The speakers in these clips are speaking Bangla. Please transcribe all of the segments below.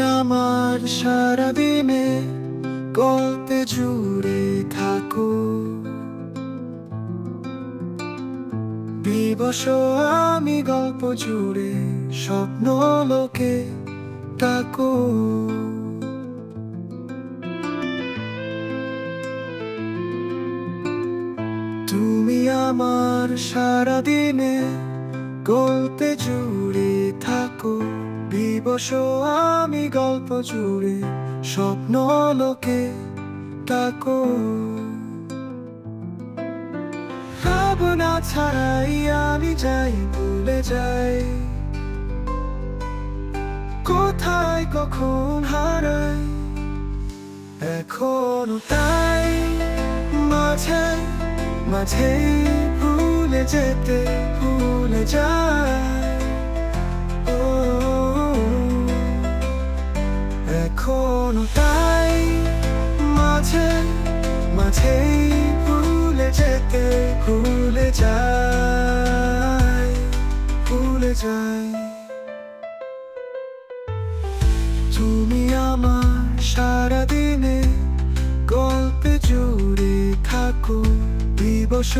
আমার সারাদিনে গল্পে জুড়ে থাকো। দিবস আমি গল্প জুড়ে স্বপ্ন লোকে ডাকো। তুমি আমার সারাদিনে গল্পে জুড়ে থাকো। দিবস আমি গল্প জুড়ে স্বপ্ন লোকে ডাকো। ভাবনা ছাড়াই আমি যাই, ভুলে যাই। কোথায়, কখন হারাই, এখন তাই। মাঝে মাঝে ভুলে যেতে, ভুলে যায় যেতে ভুলে যায় ভুলে যায়। তুমি আমার সারাদিনে গল্পে জুড়ে থাকো, দিবস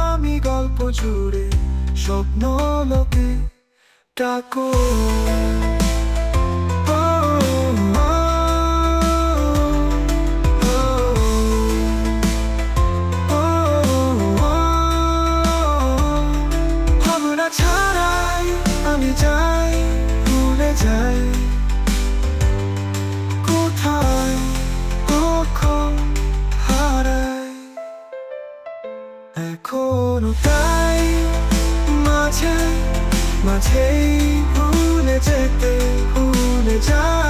আমি গল্প জুড়ে স্বপ্ন লোকে ডাকো। এখনও তাই মাঝে মাঝেই ভুলে যেতে ভুলে যায়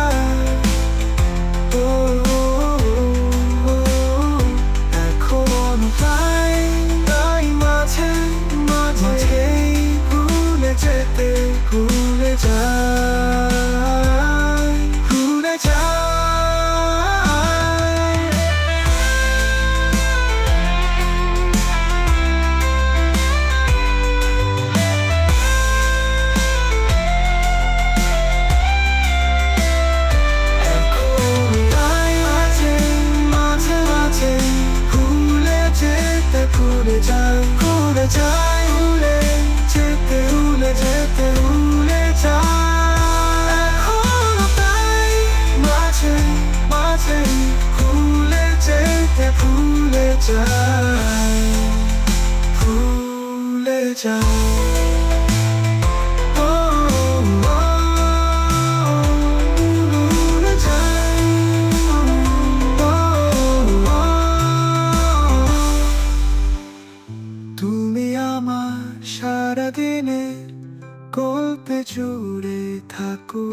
যাই ভুলে যেতে ভুলে যেতে যাই এখনও তাই মাঝে মাঝে ভুলে যেতে ভুলে যাই ভুলে যাই সারাদিনে গল্পে জুড়ে থাকো